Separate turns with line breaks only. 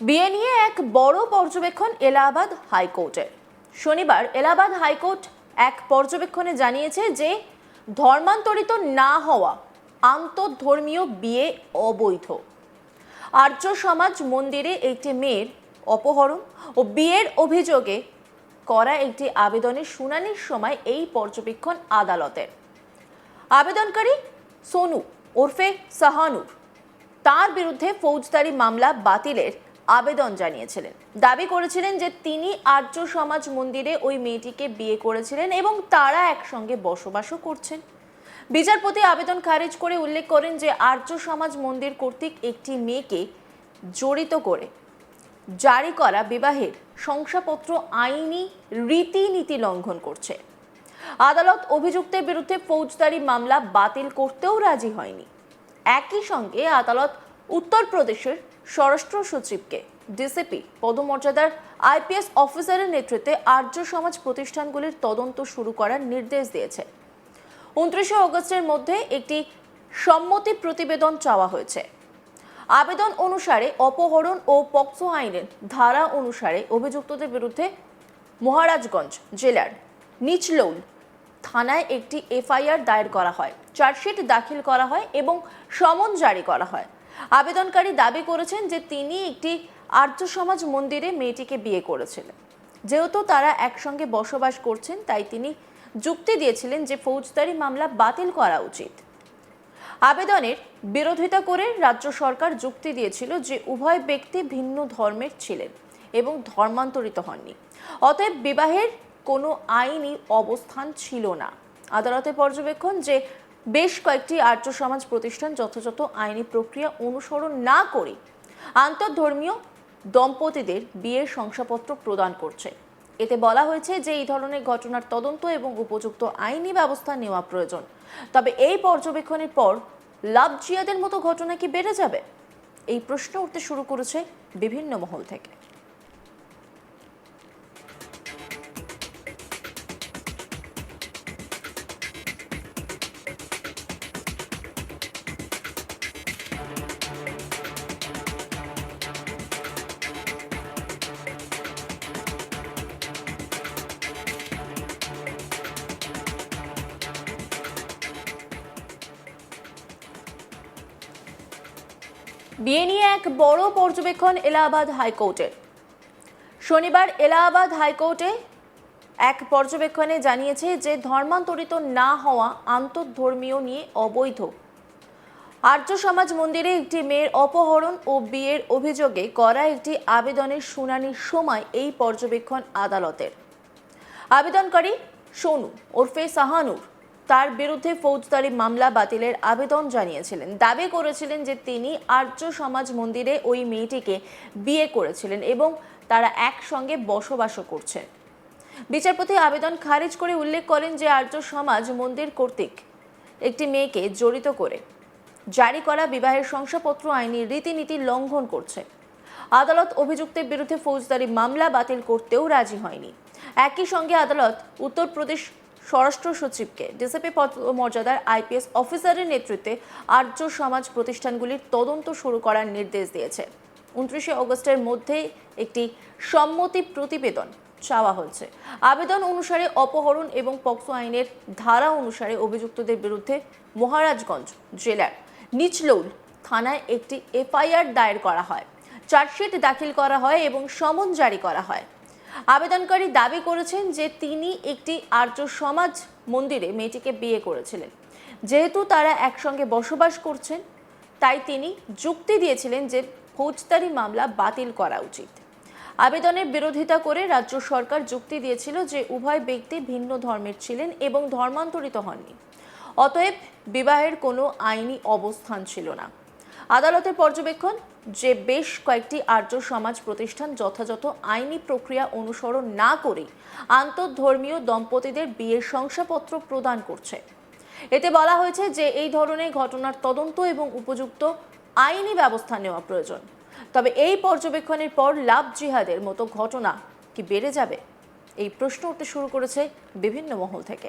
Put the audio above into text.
বিয়ে নিয়ে এক বড় পর্যবেক্ষণ এলাহাবাদ হাইকোর্টের শনিবার এলাহাবাদ হাইকোর্ট এক পর্যবেক্ষণে জানিয়েছে যে, ধর্মান্তরিত না হওয়া আন্তঃধর্মীয় বিয়ে অবৈধ। আর্য সমাজ মন্দিরে একটি মেয়ের অপহরণ ও বিয়ের অভিযোগে করা একটি আবেদনের শুনানির সময় এই পর্যবেক্ষণ আদালতের। আবেদনকারী সোনু ওরফে সাহানুর। তার বিরুদ্ধে ফৌজদারি মামলা বাতিলের আবেদন জানিয়েছিলেন। দাবি করেছিলেন যে তিনি আর্য সমাজ মন্দিরে ওই মেয়েটিকে বিয়ে করেছিলেন এবং তারা একসঙ্গে বসবাসও করছেন। বিচারপতি আবেদন খারিজ করে উল্লেখ করেন যে আর্য সমাজ মন্দির কর্তৃক একটি মেয়েকে জড়িত করে জারি করা বিবাহের শংসাপত্র আইনি রীতিনীতি লঙ্ঘন করছে। আদালত অভিযুক্তের বিরুদ্ধে ফৌজদারি মামলা বাতিল করতেও রাজি হয়নি। একই সঙ্গে আদালত উত্তরপ্রদেশের স্বরাষ্ট্র সচিবকে ডিসিপি পদমর্যাদার আইপিএস অফিসারের নেতৃত্বে আর্য সমাজ প্রতিষ্ঠানগুলির তদন্ত শুরু করার নির্দেশ দিয়েছে। উনত্রিশে অগস্টের মধ্যে একটি সম্মতি প্রতিবেদন চাওয়া হয়েছে। আবেদন অনুসারে অপহরণ ও পক্সো আইনের ধারা অনুসারে অভিযুক্তদের বিরুদ্ধে মহারাজগঞ্জ জেলার নিচলৌল থানায় একটি এফআইআর দায়ের করা হয়। চার্জশিট দাখিল করা হয় এবং সমন জারি করা হয়। আবেদনকারী দাবি করেছেন যে তিনি একটি আর্য সমাজ মন্দিরে মেয়েটিকে বিয়ে করেছিলেন। যেহেতু তারা একসঙ্গে বসবাস করছেন, তাই তিনি যুক্তি দিয়েছিলেন যে ফৌজদারি মামলা বাতিল করা উচিত। আবেদনের বিরোধিতা করে রাজ্য সরকার যুক্তি দিয়েছিল যে উভয় ব্যক্তি ভিন্ন ধর্মের ছিলেন এবং ধর্মান্তরিত হননি। অতএব বিবাহের কোনো আইনি অবস্থান ছিল না। আদালতের পর্যবেক্ষণ যে বেশ কয়েকটি আর্য সমাজ প্রতিষ্ঠান যথাযথ আইনি প্রক্রিয়া অনুসরণ না করে আন্তঃধর্মীয় দম্পতিদের বিয়ের শংসাপত্র প্রদান করছে। এতে বলা হয়েছে যে এই ধরনের ঘটনার তদন্ত এবং উপযুক্ত আইনি ব্যবস্থা নেওয়া প্রয়োজন। তবে এই পর্যবেক্ষণের পর লাভ জিয়াদের মতো ঘটনা কি বেড়ে যাবে? এই প্রশ্ন উঠতে শুরু করেছে বিভিন্ন মহল থেকে। বিয়ে নিয়ে এক বড় পর্যবেক্ষণ এলাহাবাদ হাইকোর্টের শনিবার এলাহাবাদ হাইকোর্টে এক পর্যবেক্ষণে জানিয়েছে যে ধর্মান্তরিত না হওয়া আন্তঃধর্মীয় নিয়ে অবৈধ। আর্য সমাজ মন্দিরে একটি মেয়ের অপহরণ ও বিয়ের অভিযোগে করা একটি আবেদনের শুনানির সময় এই পর্যবেক্ষণ আদালতের। আবেদনকারী সোনু ওরফে সাহানুর। তার বিরুদ্ধে ফৌজদারি মামলা বাতিলের আবেদন জানিয়েছিলেন। দাবি করেছিলেন যে তিনি আর্য সমাজ মন্দিরে ওই মেয়েটিকে বিয়ে করেছিলেন এবং তারা একসঙ্গে বসবাসও করছেন বিচারপতি আবেদন খারিজ করে উল্লেখ করেন যে আর্য সমাজ মন্দির কর্তৃক একটি মেয়েকে জড়িত করে জারি করা বিবাহের শংসাপত্র আইনি রীতিনীতি লঙ্ঘন করছে। আদালত অভিযুক্তের বিরুদ্ধে ফৌজদারি মামলা বাতিল করতেও রাজি হয়নি। একই সঙ্গে আদালত উত্তরপ্রদেশ স্বরাষ্ট্র সচিবকে ডিসিপি পদ মর্যাদার আইপিএস অফিসারের নেতৃত্বে আর্য সমাজ প্রতিষ্ঠানগুলির তদন্ত শুরু করার নির্দেশ দিয়েছে। উনত্রিশে অগস্টের মধ্যে একটি সম্মতি প্রতিবেদন চাওয়া হয়েছে। আবেদন অনুসারে অপহরণ এবং পক্সো আইনের ধারা অনুসারে অভিযুক্তদের বিরুদ্ধে মহারাজগঞ্জ জেলার নিচলৌল থানায় একটি এফআইআর দায়ের করা হয়। চার্জশিট দাখিল করা হয় এবং সমন জারি করা হয়। আবেদনকারী দাবি করেছেন যে তিনি একটি আর্য সমাজ মন্দিরে মেয়েটিকে বিয়ে করেছিলেন। যেহেতু তারা একসঙ্গে বসবাস করছেন, তাই তিনি যুক্তি দিয়েছিলেন যে ফৌজদারি মামলা বাতিল করা উচিত। আবেদনের বিরোধিতা করে রাজ্য সরকার যুক্তি দিয়েছিল যে উভয় ব্যক্তি ভিন্ন ধর্মের ছিলেন এবং ধর্মান্তরিত হননি। অতএব বিবাহের কোনো আইনি অবস্থান ছিল না। আদালতের পর্যবেক্ষণ যে বেশ কয়েকটি আর্য সমাজ প্রতিষ্ঠান যথাযথ আইনি প্রক্রিয়া অনুসরণ না করে আন্তঃধর্মীয় দম্পতিদের বিয়ের শংসাপত্র প্রদান করছে। এতে বলা হয়েছে যে এই ধরনের ঘটনার তদন্ত এবং উপযুক্ত আইনি ব্যবস্থা নেওয়া প্রয়োজন। তবে এই পর্যবেক্ষণের পর লাভ জিহাদের মতো ঘটনা কি বেড়ে যাবে? এই প্রশ্ন উঠতে শুরু করেছে বিভিন্ন মহল থেকে।